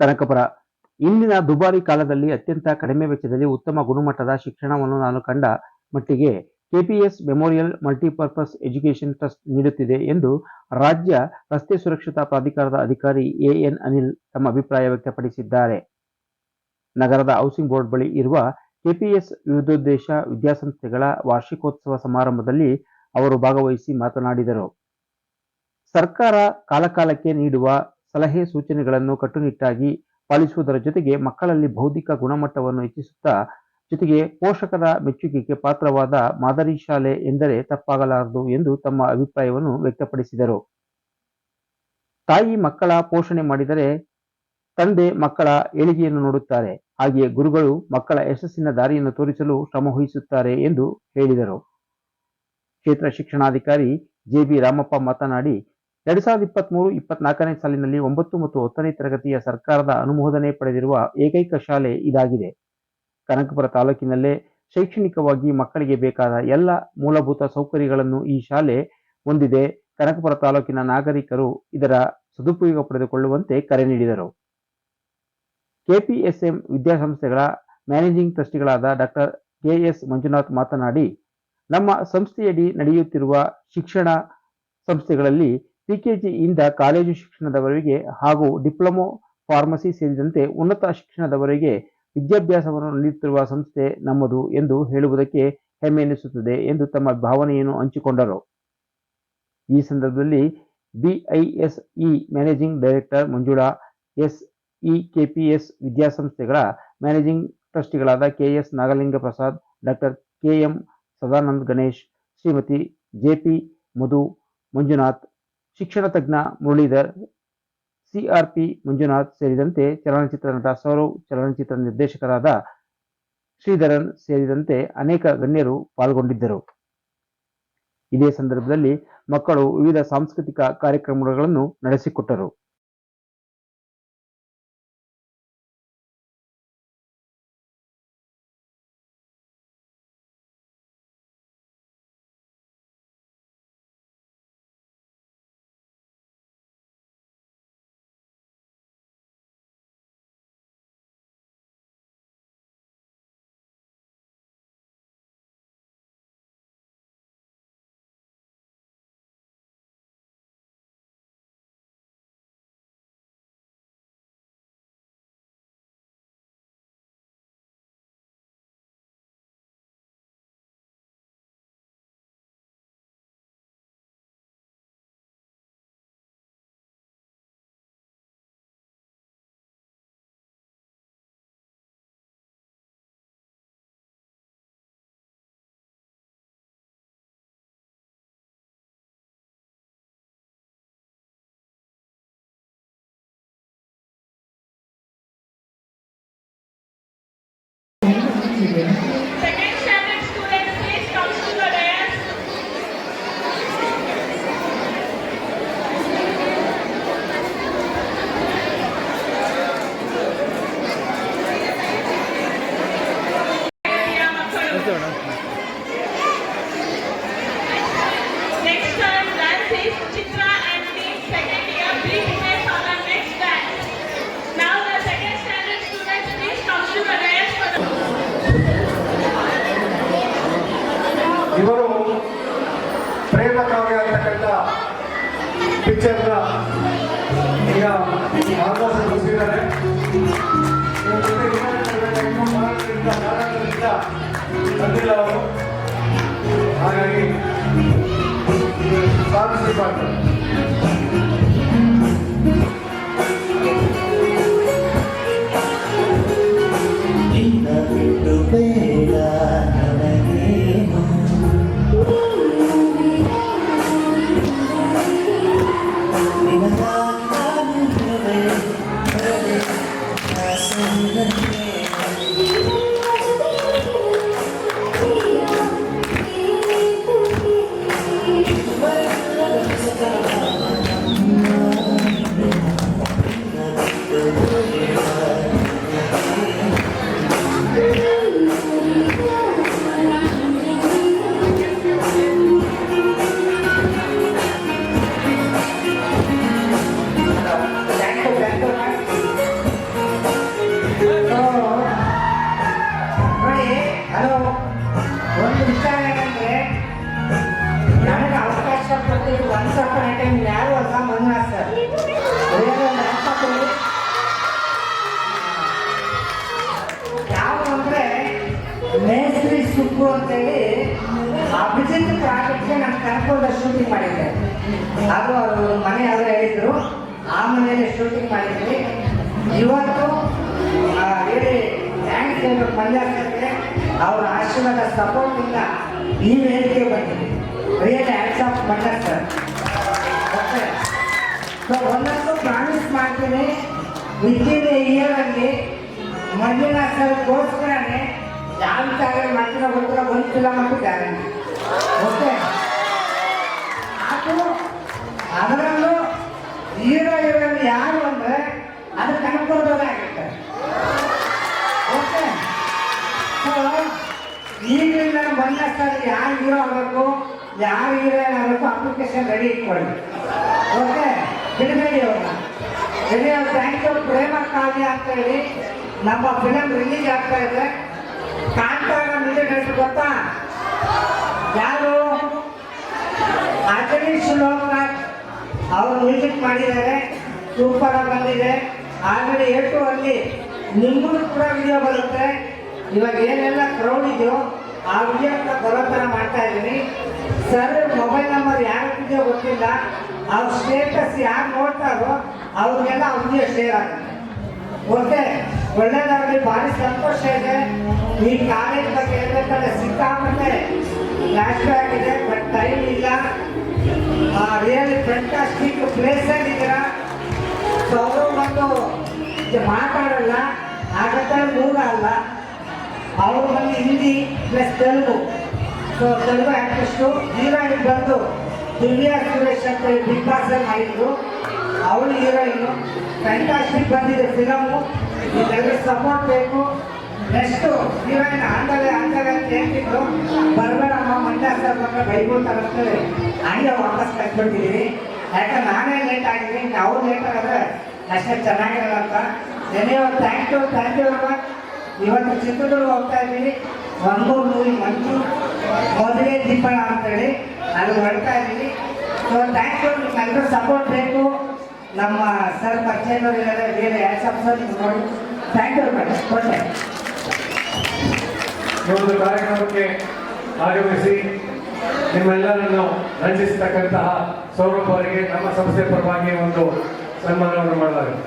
ಕನಕಪುರ. ಇಂದಿನ ದುಬಾರಿ ಕಾಲದಲ್ಲಿ ಅತ್ಯಂತ ಕಡಿಮೆ ವೆಚ್ಚದಲ್ಲಿ ಉತ್ತಮ ಗುಣಮಟ್ಟದ ಶಿಕ್ಷಣವನ್ನು ನಾನು ಕಂಡ ಮಟ್ಟಿಗೆ KPS memorial multipurpose education trust ನೀಡುತ್ತಿದೆ ಎಂದು ರಾಜ್ಯ ರಸ್ತೆ ಸುರಕ್ಷತಾ ಪ್ರಾಧಿಕಾರದ ಅಧಿಕಾರಿ ಎಎನ್ ಅನಿಲ್ ತಮ್ಮ ಅಭಿಪ್ರಾಯ ವ್ಯಕ್ತಪಡಿಸಿದ್ದಾರೆ. ನಗರದ ಹೌಸಿಂಗ್ ಬೋರ್ಡ್ ಬಳಿ ಇರುವ ಕೆಪಿಎಸ್ ವಿವಿಧೋದ್ದೇಶ ವಿದ್ಯಾಸಂಸ್ಥೆಗಳ ವಾರ್ಷಿಕೋತ್ಸವ ಸಮಾರಂಭದಲ್ಲಿ ಅವರು ಭಾಗವಹಿಸಿ ಮಾತನಾಡಿದರು. ಸರ್ಕಾರ ಕಾಲಕಾಲಕ್ಕೆ ನೀಡುವ ಸಲಹೆ ಸೂಚನೆಗಳನ್ನು ಕಟ್ಟುನಿಟ್ಟಾಗಿ ಪಾಲಿಸುವುದರ ಜೊತೆಗೆ ಮಕ್ಕಳಲ್ಲಿ ಬೌದ್ಧಿಕ ಗುಣಮಟ್ಟವನ್ನು ಹೆಚ್ಚಿಸುತ್ತಾ, ಜೊತೆಗೆ ಪೋಷಕರ ಮೆಚ್ಚುಗೆಗೆ ಪಾತ್ರವಾದ ಮಾದರಿ ಶಾಲೆ ಎಂದರೆ ತಪ್ಪಾಗಲಾರದು ಎಂದು ತಮ್ಮ ಅಭಿಪ್ರಾಯವನ್ನು ವ್ಯಕ್ತಪಡಿಸಿದರು. ತಾಯಿ ಮಕ್ಕಳ ಪೋಷಣೆ ಮಾಡಿದರೆ ತಂದೆ ಮಕ್ಕಳ ಏಳಿಗೆಯನ್ನು ನೋಡುತ್ತಾರೆ. ಹಾಗೆಯೇ ಗುರುಗಳು ಮಕ್ಕಳ ಯಶಸ್ಸಿನ ದಾರಿಯನ್ನು ತೋರಿಸಲು ಶ್ರಮ ವಹಿಸುತ್ತಾರೆ ಎಂದು ಹೇಳಿದರು. ಕ್ಷೇತ್ರ ಶಿಕ್ಷಣಾಧಿಕಾರಿ ಜೆ ಬಿ ರಾಮಪ್ಪ ಮಾತನಾಡಿ ಎರಡ್ ಸಾವಿರದ ಇಪ್ಪತ್ಮೂರು, ಇಪ್ಪತ್ನಾಲ್ಕನೇ ಸಾಲಿನಲ್ಲಿ ಒಂಬತ್ತು ಮತ್ತು ಹತ್ತನೇ ತರಗತಿಯ ಸರ್ಕಾರದ ಅನುಮೋದನೆ ಪಡೆದಿರುವ ಏಕೈಕ ಶಾಲೆ ಇದಾಗಿದೆ. ಕನಕಪುರ ತಾಲೂಕಿನಲ್ಲೇ ಶೈಕ್ಷಣಿಕವಾಗಿ ಮಕ್ಕಳಿಗೆ ಬೇಕಾದ ಎಲ್ಲ ಮೂಲಭೂತ ಸೌಕರ್ಯಗಳನ್ನು ಈ ಶಾಲೆ ಹೊಂದಿದೆ. ಕನಕಪುರ ತಾಲೂಕಿನ ನಾಗರಿಕರು ಇದರ ಸದುಪಯೋಗ ಪಡೆದುಕೊಳ್ಳುವಂತೆ ಕರೆ ನೀಡಿದರು. ಕೆಪಿಎಸ್ಎಂ ವಿದ್ಯಾಸಂಸ್ಥೆಗಳ ಮ್ಯಾನೇಜಿಂಗ್ ಟ್ರಸ್ಟಿಗಳಾದ ಡಾಕ್ಟರ್ ಕೆಎಸ್ ಮಂಜುನಾಥ್ ಮಾತನಾಡಿ, ನಮ್ಮ ಸಂಸ್ಥೆಯಡಿ ನಡೆಯುತ್ತಿರುವ ಶಿಕ್ಷಣ ಸಂಸ್ಥೆಗಳಲ್ಲಿ ಪಿಕೆಜಿಯಿಂದ ಕಾಲೇಜು ಶಿಕ್ಷಣದವರೆಗೆ ಹಾಗೂ ಡಿಪ್ಲೊಮೊ ಫಾರ್ಮಸಿ ಸೇರಿದಂತೆ ಉನ್ನತ ಶಿಕ್ಷಣದವರೆಗೆ ವಿದ್ಯಾಭ್ಯಾಸವನ್ನು ನೀಡುತ್ತಿರುವ ಸಂಸ್ಥೆ ನಮ್ಮದು ಎಂದು ಹೇಳುವುದಕ್ಕೆ ಹೆಮ್ಮೆ ಎನಿಸುತ್ತದೆ ಎಂದು ತಮ್ಮ ಭಾವನೆಯನ್ನು ಹಂಚಿಕೊಂಡರು. ಈ ಸಂದರ್ಭದಲ್ಲಿ BISE managing director Manjula, S E KPS ವಿದ್ಯಾಸಂಸ್ಥೆಗಳ managing ಟ್ರಸ್ಟಿಗಳಾದ KS Nagalinga Prasad doctor KM Sadananda Ganesh, Shrimati JP Madhu Manjunath ಶಿಕ್ಷಣ ತಜ್ಞ ಮುರಳೀಧರ್ ಸಿಆರ್ಪಿ ಮಂಜುನಾಥ್ ಸೇರಿದಂತೆ ಚಲನಚಿತ್ರ ನಟ ಸೌರವ್, ಚಲನಚಿತ್ರ ನಿರ್ದೇಶಕರಾದ ಶ್ರೀಧರನ್ ಸೇರಿದಂತೆ ಅನೇಕ ಗಣ್ಯರು ಪಾಲ್ಗೊಂಡಿದ್ದರು. ಇದೇ ಸಂದರ್ಭದಲ್ಲಿ ಮಕ್ಕಳು ವಿವಿಧ ಸಾಂಸ್ಕೃತಿಕ ಕಾರ್ಯಕ್ರಮಗಳನ್ನು ನಡೆಸಿಕೊಟ್ಟರು. Second standard students, please come to the. Thank you. ಕಾವ್ಯ ಅಂತಕ್ಕಂಥ ಪಿಕ್ಚರ್ನ ಈಗ ಆಲ್ಮೋಸ್ಟ್ ಮುಗಿಸಿದ್ದಾರೆ ಇವ್ರ ಜೊತೆ ಇನ್ನೊಂದು ಇನ್ನೂ ನಾಲ್ಕರಿಂದ ನಾಲ್ಕರಿಂದ ಬಂದಿಲ್ಲ ಅವರು ಹಾಗಾಗಿ ಸಾಧಿಸಬಾರ್ದು ನಿನ್ನ ಬಿಟ್ಟು ಬೇಡ ಒಂದು ವಿಚಾರ ಏನಂದ್ರೆ, ನನಗೆ ಅವಕಾಶ ಕೊಡ್ತೀವಿ ಒನ್ಸ್ ಅಪ್ ಟೈಮ್ ಯಾರು ಅಲ್ಲ ಮಂಜುನಾಥ್ ಸರ್. ಯಾವ ಅಂದರೆ ಮೇಸ್ತ್ರಿ ಸುಕ್ಕು ಅಂತೇಳಿ ಅಭಿಜಿತ್ ಪ್ರಾಜೆಕ್ಟ್ಗೆ ನಾನು ಕರ್ಕೊಂಡು ಶೂಟಿಂಗ್ ಮಾಡಿದ್ದೆ. ಅದು ಅವರು ಮನೆ ಯಾವ್ದು ಹೇಳಿದ್ರು. ಆ ಮನೆಯಲ್ಲಿ ಶೂಟಿಂಗ್ ಮಾಡಿದ್ವಿ. ಇವತ್ತು ಹೇಳಿ ಥ್ಯಾಂಕ್ಸ್ ಹೇಳಬೇಕು ಮಂಜಾಸರ್ ಅವರ ಆಶೀರ್ವಾದ ಸಪೋರ್ಟಿಂದ ಈ ವೇದಿಕೆ ಬಂದಿದೆ. Real hands of Mandya sir ಒಂದಷ್ಟು ಪ್ರಾಮಿಸ್ ಮಾಡ್ತೀನಿ. ವಿತಿನ್ ಇಯರ್ ಅಲ್ಲಿ ಮಂಜುನಾ ಸರ್ಗೋಸ್ಕರನೇ ಯಾವ ಜಾಗ ಮಾಡ್ತೀರೋ ಗೊತ್ತಿಲ್ಲ ಒಂದು ಫಿಲಮ್ ಅಂತ ಗ್ಯಾರಂಟಿ ಓಕೆ ಅದು ಅದರಲ್ಲೂ ಹೀರೋ ಹೀರೋಯಿನ್ ಯಾರು ಅಂದ್ರೆ ಅದು ಕನ್ಕೊಂಡೋದಾಗುತ್ತೆ ಈಗಲಿಂದ ಬಂದ ಸರ್ ಯಾರು ಹೀರೋ ಆಗಬೇಕು? ಯಾರು ಹೀರೋಯಿನ್ ಆಗಬೇಕು? ಅಪ್ಲಿಕೇಶನ್ ರೆಡಿ ಇಟ್ಕೊಳ್ಳಿ. ಓಕೆ ಬಿಡಬೇಡಿ ಅವ್ರನ್ನ. ರೆಡಿ ಅವ್ರು ಥ್ಯಾಂಕ್ ಯು ಪ್ರೇಮ ಕಾವ್ಯ ಅಂತ ಹೇಳಿ ನಮ್ಮ ಫಿಲಮ್ ರಿಲೀಸ್ ಆಗ್ತಾ ಇದೆ. ಕಾಂತಾರ ಮ್ಯೂಸಿಕ್ ಗೊತ್ತಾ? ಯಾರು? ಅಜನೀಶ್ ಲೋಕನಾಥ್ ಅವರು ಮ್ಯೂಸಿಕ್ ಮಾಡಿದ್ದಾರೆ. ಸೂಪರ್ ಬಂದಿದೆ. ಆಲ್ರೆಡಿ ಏಟು ಅಲ್ಲಿ ನಿಮ್ಮದು ಕೂಡ ವಿಡಿಯೋ ಬರುತ್ತೆ. ಇವಾಗ ಏನೆಲ್ಲ ಕ್ರೌಡ್ ಇದೆಯೋ ಆ ವಿಡಿಯೋ ದೊರತನ ಬರೋ ಮಾಡ್ತಾ ಇದ್ದೀನಿ. ಸರ್ ಮೊಬೈಲ್ ನಂಬರ್ ಯಾರು ವಿಡಿಯೋ ಗೊತ್ತಿಲ್ಲ. ಅವ್ರ ಸ್ಟೇಟಸ್ ಯಾರು ನೋಡ್ತಾರೋ ಅವ್ರಿಗೆಲ್ಲ ಅವ್ರಿಗೆ ಶೇರ್ ಆಗುತ್ತೆ. ಓಕೆ ಒಳ್ಳೇದಾಗಲಿ, ಭಾರಿ ಸಂತೋಷ ಇದೆ. ಈ ಕಾಲೇಜ್ ಬಗ್ಗೆ ಹೇಳ್ಬೇಕಾದ್ರೆ ಸಿಕ್ಕಾಪಟ್ಟೆ ಫ್ಲಾಶ್ ಬ್ಯಾಕ್ ಇದೆ ಬಟ್ ಟೈಮ್ ಇಲ್ಲ. ರಿಯಲಿ ಫ್ಯಾಂಟಾಸ್ಟಿಕ್ ಪ್ಲೇಸ್ ಆಗಿದ್ದೀರ ಸೊ ಅವರು ಬಂದು ಮಾತಾಡಲ್ಲ. ಆಗತ್ತೆ ಮೂಲ ಅಲ್ಲ ಅವರು ಬಂದು Hindi plus Telugu. So Telugu artist heroine ಬಂದು ದಿವ್ಯಾ ಸುರೇಶ್ ಅಂತ ಹೇಳಿ ಬಿಗ್ ಬಾಸ್ ಅಲ್ಲಿ ಮಾಡಿದ್ರು. ಅವಳು ಹೀರೋಯಿನ್ನು ಫ್ಯಾಂಟಾಸ್ಟಿಕ್ ಬಂದಿದೆ ಫಿಲಮು ಇದೆಲ್ಲ ಸಪೋರ್ಟ್ ಬೇಕು. ನೆಕ್ಸ್ಟು ಹೀರೋಯಿನ್ ಆಂದಲೆ ಆಂದಲೆ ಅಂತ ಹೇಳ್ತಿದ್ರು. ಬರ್ಬೇಡಮ್ಮ ಮಂಡ್ಯ ಸರ್ ಬಂದ್ರೆ ಬೈಬೋದು ಅಂತೇಳಿ ಹಂಗೆ ವಾಪಸ್ ಕಟ್ಬಿಟ್ಟಿದ್ದೀವಿ ಯಾಕಂದ್ರೆ ನಾನೇ ಲೇಟ್ ಆಗಿದ್ದೀನಿ. ಅವ್ರು ಲೇಟ್ ಆಗಿದ್ರೆ ಅಷ್ಟೇ ಚೆನ್ನಾಗಿರಲ್ಲ ಅಂತ. Thank you thank you much ಇವತ್ತು ಚಿತ್ರದುರ್ಗ ಹೋಗ್ತಾ ಇದ್ದೀವಿ ಒಂದೂರು ಮೂವಿ ಮಂಚು ಮೊದಲೇ ದೀಪಣ ಅಂತೇಳಿ. ಅಲ್ಲಿ ಹೊಡ್ತಾ ಇದ್ದೀವಿ ಸೊ ಥ್ಯಾಂಕ್ ಯು ನಿಮ್ಮೆಲ್ಲರೂ ಸಪೋರ್ಟ್ ಬೇಕು. ನಮ್ಮ ಸರ್ ಪರಿಚಯದವ್ರು ಇದ್ದಾರೆ. ಬೇರೆ ಎರಡು ನೋಡಿ. ಥ್ಯಾಂಕ್ ಯು ಮೇಡಮ್ ಒಂದು ಕಾರ್ಯಕ್ರಮಕ್ಕೆ ಆಗಮಿಸಿ ನಿಮ್ಮೆಲ್ಲರನ್ನು ರಂಜಿಸತಕ್ಕಂತಹ ಸೌರಭ್ ಅವರಿಗೆ ನಮ್ಮ ಸಂಸ್ಥೆ ಪರವಾಗಿ ಒಂದು ಸನ್ಮಾನವನ್ನು ಮಾಡಲಾಗುತ್ತೆ.